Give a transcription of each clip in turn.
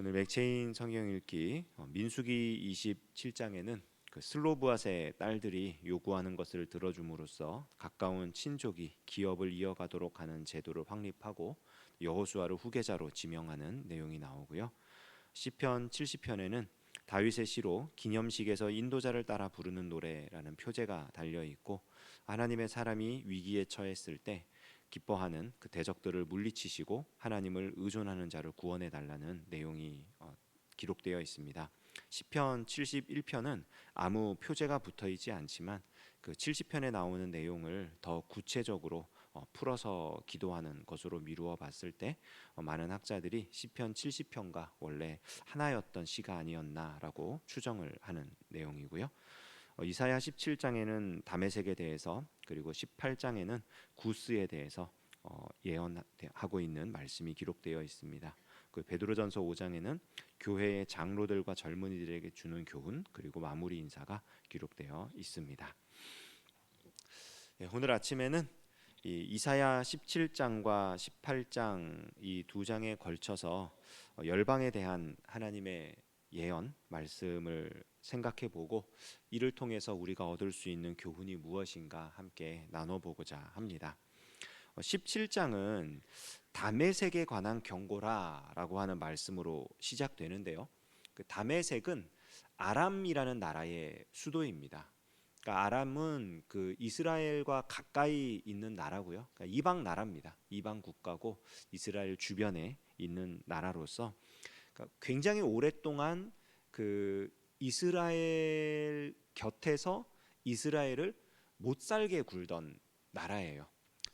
오늘 맥체인 성경 읽기 어, 민수기 27장에는 그 슬로브앗의 딸들이 요구하는 것을 들어줌으로써 가까운 친족이 기업을 이어가도록 하는 제도를 확립하고 여호수아를 후계자로 지명하는 내용이 나오고요. 시편 70편에는 다윗의 시로 기념식에서 인도자를 따라 부르는 노래라는 표제가 달려 있고 하나님의 사람이 위기에 처했을 때 기뻐하는 그 대적들을 물리치시고 하나님을 의존하는 자를 구원해 달라는 내용이 어, 기록되어 있습니다. 시편 71편은 아무 표제가 붙어 있지 않지만 그 70편에 나오는 내용을 더 구체적으로 어, 풀어서 기도하는 것으로 미루어 봤을 때 어, 많은 학자들이 시편 70편과 원래 하나였던 시가 아니었나라고 추정을 하는 내용이고요. 어, 이사야 17장에는 다메섹에 대해서 그리고 18장에는 구스에 대해서 어, 예언하고 있는 말씀이 기록되어 있습니다. 그 베드로전서 5장에는 교회의 장로들과 젊은이들에게 주는 교훈 그리고 마무리 인사가 기록되어 있습니다. 예, 오늘 아침에는 이 이사야 17장과 18장 이 두 장에 걸쳐서 어, 열방에 대한 하나님의 예언 말씀을 생각해 보고 이를 통해서 우리가 얻을 수 있는 교훈이 무엇인가 함께 나눠 보고자 합니다. 17장은 다메섹에 관한 경고라라고 하는 말씀으로 시작되는데요. 그 다메섹은 아람이라는 나라의 수도입니다. 그러니까 아람은 그 이스라엘과 가까이 있는 나라고요. 그러니까 이방 나라입니다. 이방 국가고 이스라엘 주변에 있는 나라로서 그러니까 굉장히 오랫동안 그 이스라엘 곁에서 이스라엘을 못 살게 굴던 나라예요.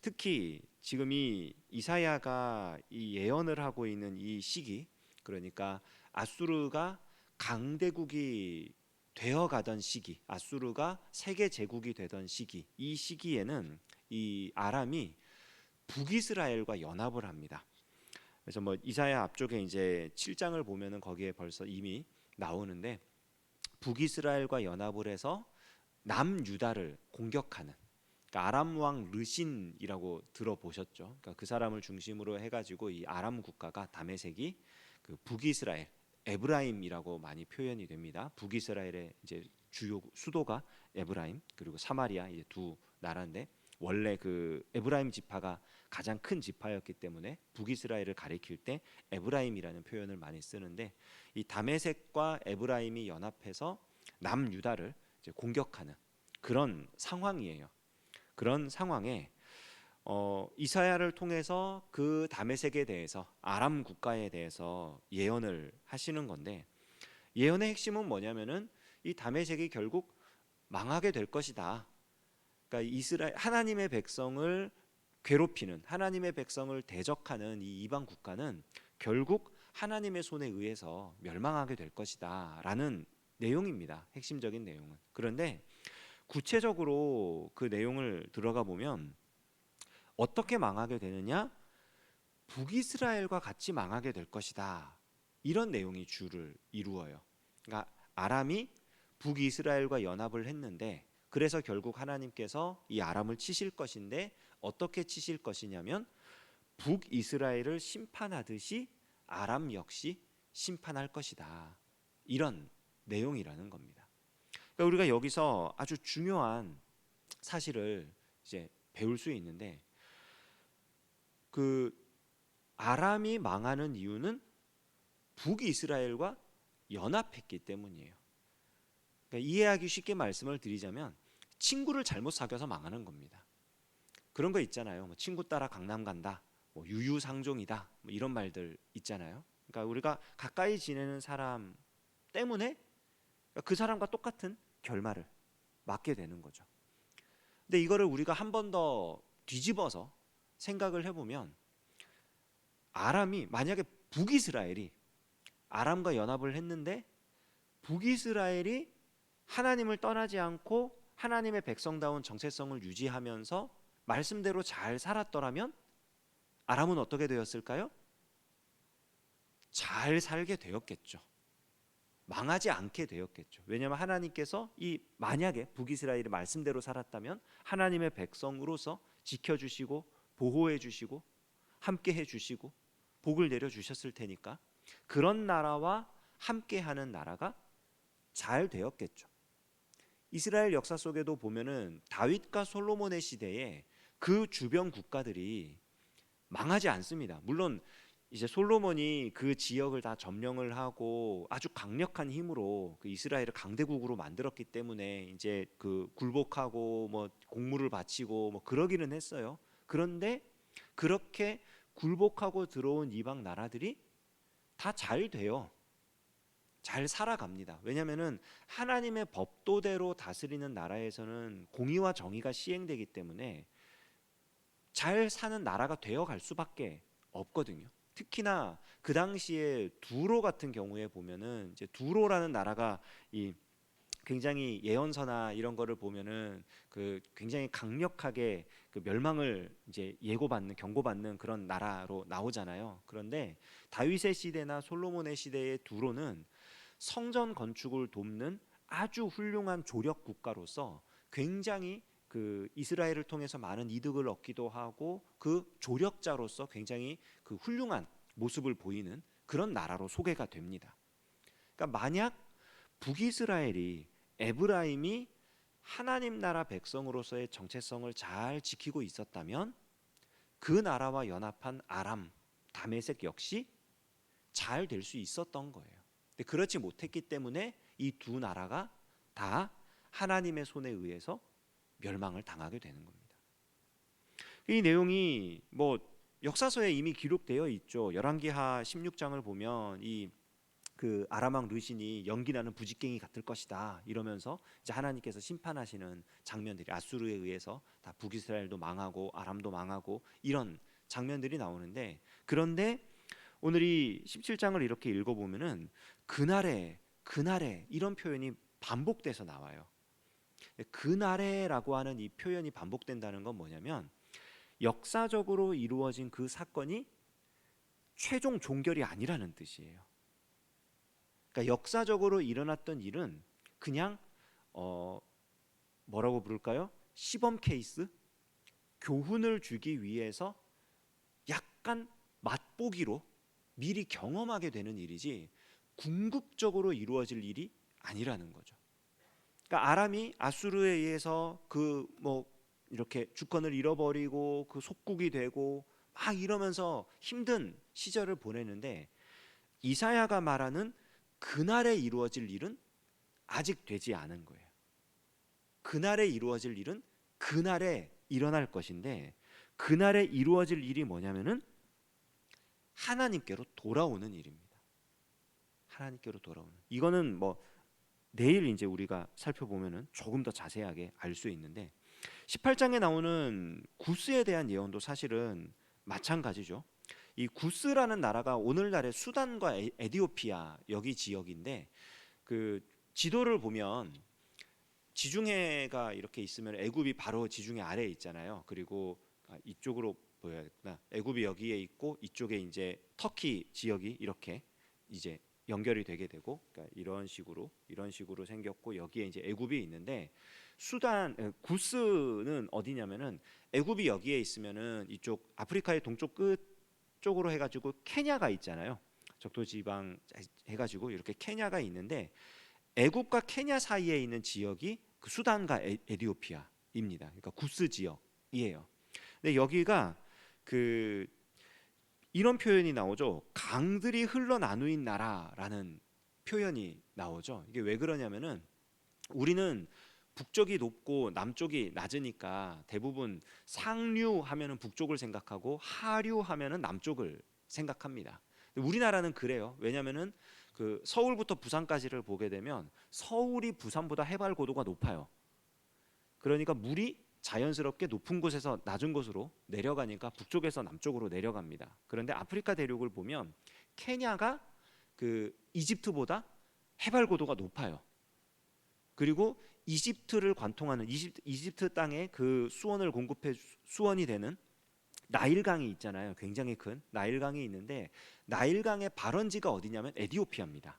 특히 지금 이 이사야가 이 예언을 하고 있는 이 시기 그러니까 아수르가 강대국이 되어 가던 시기 아수르가 세계 제국이 되던 시기 이 시기에는 이 아람이 북이스라엘과 연합을 합니다. 그래서 뭐 이사야 앞쪽에 이제 7장을 보면은 거기에 벌써 이미 나오는데 북이스라엘과 연합을 해서 남유다를 공격하는 그러니까 아람 왕 르신이라고 들어보셨죠. 그러니까 그 사람을 중심으로 해가지고 이 아람 국가가 다메섹이 그 북이스라엘 에브라임이라고 많이 표현이 됩니다. 북이스라엘의 이제 주요 수도가 에브라임 그리고 사마리아 이제 두 나라인데 원래 그 에브라임 지파가 가장 큰 지파였기 때문에 북이스라엘을 가리킬 때 에브라임이라는 표현을 많이 쓰는데 이 다메섹과 에브라임이 연합해서 남유다를 공격하는 그런 상황이에요. 그런 상황에 어, 이사야를 통해서 그 다메섹에 대해서 아람 국가에 대해서 예언을 하시는 건데 예언의 핵심은 뭐냐면은 이 다메섹이 결국 망하게 될 것이다. 그러니까 이스라엘 하나님의 백성을 괴롭히는 하나님의 백성을 대적하는 이 이방 국가는 결국 하나님의 손에 의해서 멸망하게 될 것이다라는 내용입니다. 핵심적인 내용은. 그런데 구체적으로 그 내용을 들어가 보면 어떻게 망하게 되느냐? 북이스라엘과 같이 망하게 될 것이다. 이런 내용이 주를 이루어요. 그러니까 아람이 북이스라엘과 연합을 했는데 그래서 결국 하나님께서 이 아람을 치실 것인데 어떻게 치실 것이냐면 북이스라엘을 심판하듯이 아람 역시 심판할 것이다. 이런 내용이라는 겁니다. 그러니까 우리가 여기서 아주 중요한 사실을 이제 배울 수 있는데 그 아람이 망하는 이유는 북이스라엘과 연합했기 때문이에요. 그러니까 이해하기 쉽게 말씀을 드리자면 친구를 잘못 사귀어서 망하는 겁니다. 그런 거 있잖아요. 뭐 친구 따라 강남 간다. 뭐 유유상종이다. 뭐 이런 말들 있잖아요. 그러니까 우리가 가까이 지내는 사람 때문에 그 사람과 똑같은 결말을 맞게 되는 거죠. 근데 이거를 우리가 한 번 더 뒤집어서 생각을 해보면 아람이 만약에 북이스라엘이 아람과 연합을 했는데 북이스라엘이 하나님을 떠나지 않고 하나님의 백성다운 정체성을 유지하면서 말씀대로 잘 살았더라면 아람은 어떻게 되었을까요? 잘 살게 되었겠죠. 망하지 않게 되었겠죠. 왜냐하면 하나님께서 이 만약에 북이스라엘이 말씀대로 살았다면 하나님의 백성으로서 지켜주시고 보호해 주시고 함께 해 주시고 복을 내려 주셨을 테니까 그런 나라와 함께하는 나라가 잘 되었겠죠. 이스라엘 역사 속에도 보면은 다윗과 솔로몬의 시대에 그 주변 국가들이 망하지 않습니다. 물론 이제 솔로몬이 그 지역을 다 점령을 하고 아주 강력한 힘으로 그 이스라엘을 강대국으로 만들었기 때문에 이제 그 굴복하고 뭐 공물을 바치고 뭐 그러기는 했어요. 그런데 그렇게 굴복하고 들어온 이방 나라들이 다 잘 돼요. 잘 살아갑니다. 왜냐하면은 하나님의 법도대로 다스리는 나라에서는 공의와 정의가 시행되기 때문에 잘 사는 나라가 되어갈 수밖에 없거든요. 특히나 그 당시에 두로 같은 경우에 보면은 이제 두로라는 나라가 이 굉장히 예언서나 이런 거를 보면은 그 굉장히 강력하게 그 멸망을 이제 예고받는 경고받는 그런 나라로 나오잖아요. 그런데 다윗의 시대나 솔로몬의 시대의 두로는 성전 건축을 돕는 아주 훌륭한 조력 국가로서 굉장히 그 이스라엘을 통해서 많은 이득을 얻기도 하고 그 조력자로서 굉장히 그 훌륭한 모습을 보이는 그런 나라로 소개가 됩니다. 그러니까 만약 북이스라엘이 에브라임이 하나님 나라 백성으로서의 정체성을 잘 지키고 있었다면 그 나라와 연합한 아람, 다메섹 역시 잘 될 수 있었던 거예요. 근데 그렇지 못했기 때문에 이 두 나라가 다 하나님의 손에 의해서 멸망을 당하게 되는 겁니다. 이 내용이 뭐 역사서에 이미 기록되어 있죠. 열왕기하 16장을 보면 이 그 아람왕 르신이 연기나는 부직갱이 같을 것이다 이러면서 이제 하나님께서 심판하시는 장면들이 아수르에 의해서 다 북이스라엘도 망하고 아람도 망하고 이런 장면들이 나오는데 그런데 오늘 이 17장을 이렇게 읽어 보면은 그날에 그날에 이런 표현이 반복돼서 나와요. 그날에라고 하는 이 표현이 반복된다는 건 뭐냐면 역사적으로 이루어진 그 사건이 최종 종결이 아니라는 뜻이에요. 그러니까 역사적으로 일어났던 일은 그냥 어 뭐라고 부를까요? 시범 케이스, 교훈을 주기 위해서 약간 맛보기로 미리 경험하게 되는 일이지 궁극적으로 이루어질 일이 아니라는 거죠. 그러니까 아람이 아수르에 의해서 그 뭐 이렇게 주권을 잃어버리고 그 속국이 되고 막 이러면서 힘든 시절을 보내는데 이사야가 말하는 그날에 이루어질 일은 아직 되지 않은 거예요. 그날에 이루어질 일은 그날에 일어날 것인데 그날에 이루어질 일이 뭐냐면은 하나님께로 돌아오는 일입니다. 하나님께로 돌아오는. 이거는 뭐 내일 이제 우리가 살펴보면은 조금 더 자세하게 알 수 있는데 18장에 나오는 구스에 대한 예언도 사실은 마찬가지죠. 이 구스라는 나라가 오늘날의 수단과 에- 에디오피아 여기 지역인데 그 지도를 보면 지중해가 이렇게 있으면 애굽이 바로 지중해 아래에 있잖아요. 그리고 아, 이쪽으로 보여야겠구나. 애굽이 여기에 있고 이쪽에 이제 터키 지역이 이렇게 이제 연결이 되게 되고 그러니까 이런 식으로 이런 식으로 생겼고 여기에 이제 애굽이 있는데 수단 에, 구스는 어디냐면은 애굽이 여기에 있으면은 이쪽 아프리카의 동쪽 끝 쪽으로 해가지고 케냐가 있잖아요. 적도 지방 해가지고 이렇게 케냐가 있는데 애굽과 케냐 사이에 있는 지역이 그 수단과 에, 에디오피아입니다. 그러니까 구스 지역이에요. 근데 여기가 그 이런 표현이 나오죠. 강들이 흘러 나누인 나라라는 표현이 나오죠. 이게 왜 그러냐면은 우리는 북쪽이 높고 남쪽이 낮으니까 대부분 상류 하면은 북쪽을 생각하고 하류 하면은 남쪽을 생각합니다. 우리나라는 그래요. 왜냐면은 그 서울부터 부산까지를 보게 되면 서울이 부산보다 해발 고도가 높아요. 그러니까 물이 자연스럽게 높은 곳에서 낮은 곳으로 내려가니까 북쪽에서 남쪽으로 내려갑니다. 그런데 아프리카 대륙을 보면 케냐가 그 이집트보다 해발 고도가 높아요. 그리고 이집트를 관통하는 이집트, 이집트 땅에 그 수원을 공급해 주- 수원이 되는 나일강이 있잖아요. 굉장히 큰 나일강이 있는데 나일강의 발원지가 어디냐면 에디오피아입니다.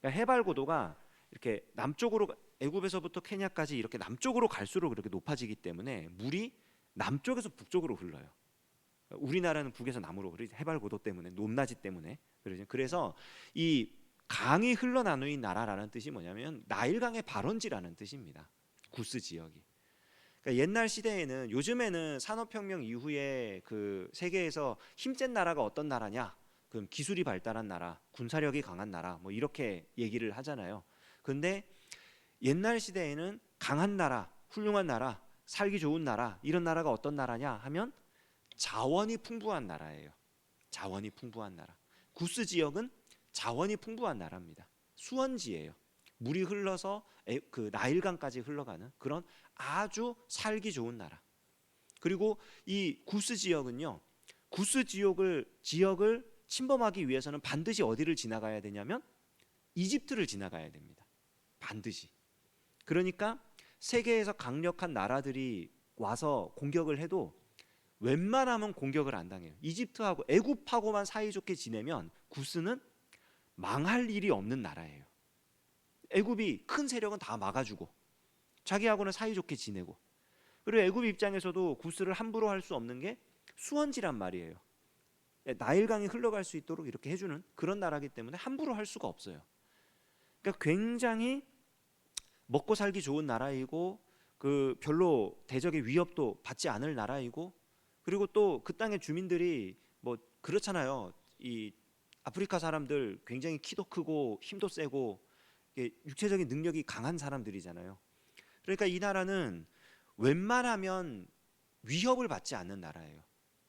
그러니까 해발 고도가 이렇게 남쪽으로 가- 애굽에서부터 케냐까지 이렇게 남쪽으로 갈수록 그렇게 높아지기 때문에 물이 남쪽에서 북쪽으로 흘러요. 우리나라는 북에서 남으로 해발 고도 때문에 높낮이 때문에. 그래서 이 강이 흘러나누인 나라라는 뜻이 뭐냐면 나일강의 발원지라는 뜻입니다. 구스 지역이. 그러니까 옛날 시대에는 요즘에는 산업혁명 이후에 그 세계에서 힘센 나라가 어떤 나라냐? 그럼 기술이 발달한 나라, 군사력이 강한 나라, 뭐 이렇게 얘기를 하잖아요. 근데 옛날 시대에는 강한 나라, 훌륭한 나라, 살기 좋은 나라 이런 나라가 어떤 나라냐 하면 자원이 풍부한 나라예요. 자원이 풍부한 나라. 구스 지역은 자원이 풍부한 나라입니다. 수원지예요. 물이 흘러서 에- 그 나일강까지 흘러가는 그런 아주 살기 좋은 나라. 그리고 이 구스 지역은요. 구스 지역을 지역을 침범하기 위해서는 반드시 어디를 지나가야 되냐면 이집트를 지나가야 됩니다. 반드시. 그러니까 세계에서 강력한 나라들이 와서 공격을 해도 웬만하면 공격을 안 당해요. 이집트하고 애굽하고만 사이좋게 지내면 구스는 망할 일이 없는 나라예요. 애굽이 큰 세력은 다 막아주고 자기하고는 사이좋게 지내고 그리고 애굽 입장에서도 구스를 함부로 할 수 없는 게 수원지란 말이에요. 나일강이 흘러갈 수 있도록 이렇게 해주는 그런 나라기 때문에 함부로 할 수가 없어요. 그러니까 굉장히 먹고 살기 좋은 나라이고 그 별로 대적의 위협도 받지 않을 나라이고 그리고 또 그 땅의 주민들이 뭐 그렇잖아요. 이 아프리카 사람들 굉장히 키도 크고 힘도 세고 육체적인 능력이 강한 사람들이잖아요. 그러니까 이 나라는 웬만하면 위협을 받지 않는 나라예요.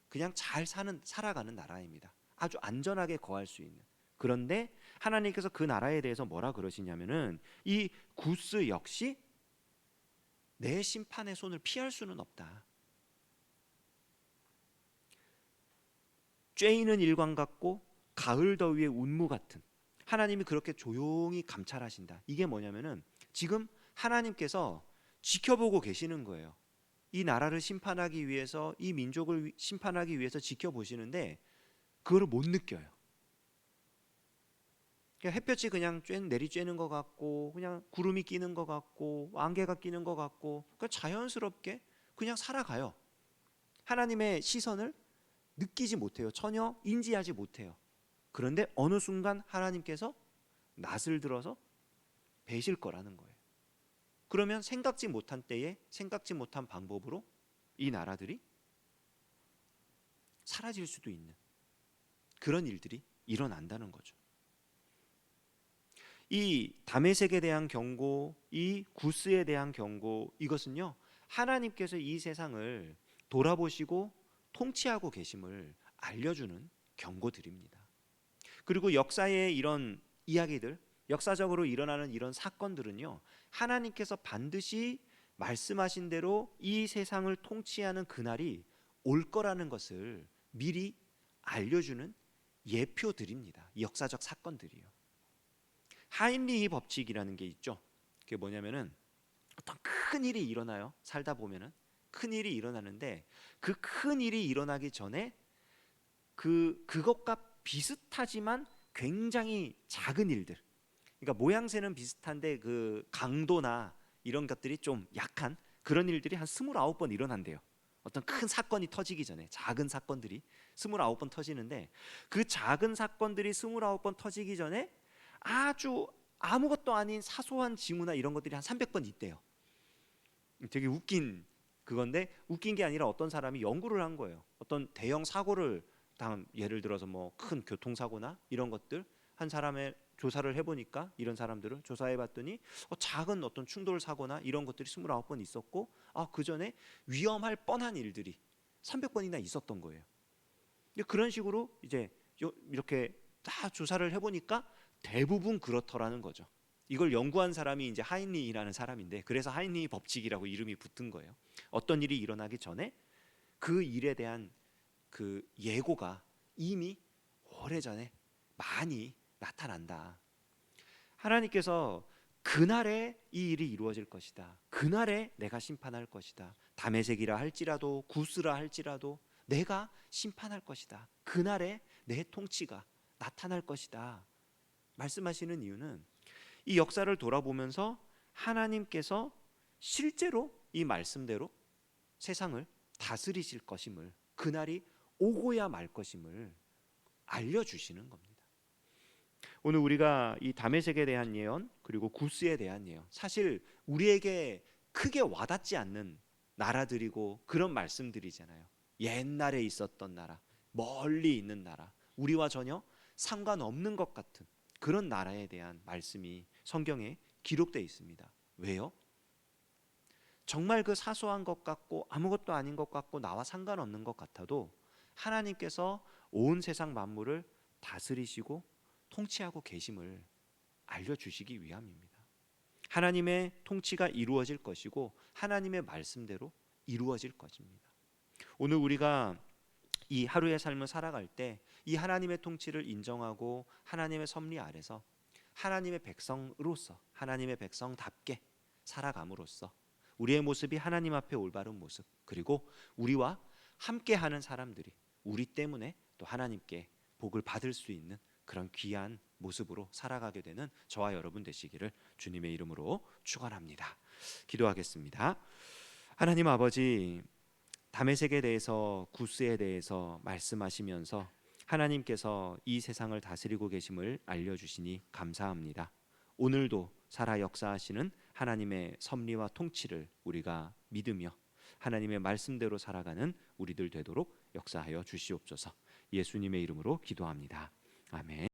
그냥 잘 사는 살아가는 나라입니다. 아주 안전하게 거할 수 있는. 그런데 하나님께서 그 나라에 대해서 뭐라 그러시냐면은 이 구스 역시 내 심판의 손을 피할 수는 없다. 쬐이는 일광 같고 가을 더위의 운무 같은 하나님이 그렇게 조용히 감찰하신다. 이게 뭐냐면은 지금 하나님께서 지켜보고 계시는 거예요. 이 나라를 심판하기 위해서 이 민족을 위- 심판하기 위해서 지켜보시는데 그거를 못 느껴요. 햇볕이 그냥 쬐 내리 쬐는 것 같고 그냥 구름이 끼는 것 같고 안개가 끼는 것 같고 그 자연스럽게 그냥 살아가요. 하나님의 시선을 느끼지 못해요. 전혀 인지하지 못해요. 그런데 어느 순간 하나님께서 낯을 들어서 배실 거라는 거예요. 그러면 생각지 못한 때에 생각지 못한 방법으로 이 나라들이 사라질 수도 있는 그런 일들이 일어난다는 거죠. 이 다메섹에 대한 경고, 이 구스에 대한 경고 이것은요. 하나님께서 이 세상을 돌아보시고 통치하고 계심을 알려주는 경고들입니다. 그리고 역사의 이런 이야기들, 역사적으로 일어나는 이런 사건들은요. 하나님께서 반드시 말씀하신 대로 이 세상을 통치하는 그날이 올 거라는 것을 미리 알려주는 예표들입니다. 역사적 사건들이요. 하인리히 법칙이라는 게 있죠. 그게 뭐냐면은 어떤 큰 일이 일어나요. 살다 보면은 큰 일이 일어나는데 그 큰 일이 일어나기 전에 그 그것과 비슷하지만 굉장히 작은 일들. 그러니까 모양새는 비슷한데 그 강도나 이런 것들이 좀 약한 그런 일들이 한 29번 일어난대요. 어떤 큰 사건이 터지기 전에 작은 사건들이 29번 터지는데 그 작은 사건들이 29번 터지기 전에 아주 아무것도 아닌 사소한 징후나 이런 것들이 한 300번 있대요. 되게 웃긴 그건데 웃긴 게 아니라 어떤 사람이 연구를 한 거예요. 어떤 대형 사고를 당 예를 들어서 뭐 큰 교통사고나 이런 것들 한 사람의 조사를 해보니까 이런 사람들을 조사해봤더니 어, 작은 어떤 충돌 사고나 이런 것들이 29번 있었고 아 그 전에 위험할 뻔한 일들이 300번이나 있었던 거예요. 그런 식으로 이제 요- 이렇게 다 조사를 해보니까 대부분 그렇더라는 거죠. 이걸 연구한 사람이 이제 하인리라는 사람인데 그래서 하인리 법칙이라고 이름이 붙은 거예요. 어떤 일이 일어나기 전에 그 일에 대한 그 예고가 이미 오래전에 많이 나타난다. 하나님께서 그날에 이 일이 이루어질 것이다. 그날에 내가 심판할 것이다. 다메섹이라 할지라도 구스라 할지라도 내가 심판할 것이다. 그날에 내 통치가 나타날 것이다. 말씀하시는 이유는 이 역사를 돌아보면서 하나님께서 실제로 이 말씀대로 세상을 다스리실 것임을 그날이 오고야 말 것임을 알려주시는 겁니다. 오늘 우리가 이 다메섹에 대한 예언 그리고 구스에 대한 예언 사실 우리에게 크게 와닿지 않는 나라들이고 그런 말씀들이잖아요. 옛날에 있었던 나라, 멀리 있는 나라, 우리와 전혀 상관없는 것 같은 그런 나라에 대한 말씀이 성경에 기록되어 있습니다. 왜요? 정말 그 사소한 것 같고 아무것도 아닌 것 같고 나와 상관없는 것 같아도 하나님께서 온 세상 만물을 다스리시고 통치하고 계심을 알려주시기 위함입니다. 하나님의 통치가 이루어질 것이고 하나님의 말씀대로 이루어질 것입니다. 오늘 우리가 이 하루의 삶을 살아갈 때 이 하나님의 통치를 인정하고 하나님의 섭리 아래서 하나님의 백성으로서 하나님의 백성답게 살아감으로써 우리의 모습이 하나님 앞에 올바른 모습 그리고 우리와 함께하는 사람들이 우리 때문에 또 하나님께 복을 받을 수 있는 그런 귀한 모습으로 살아가게 되는 저와 여러분 되시기를 주님의 이름으로 축원합니다. 기도하겠습니다. 하나님 아버지 다메섹에 대해서 구스에 대해서 말씀하시면서 하나님께서 이 세상을 다스리고 계심을 알려주시니 감사합니다. 오늘도 살아 역사하시는 하나님의 섭리와 통치를 우리가 믿으며 하나님의 말씀대로 살아가는 우리들 되도록 역사하여 주시옵소서. 예수님의 이름으로 기도합니다. 아멘.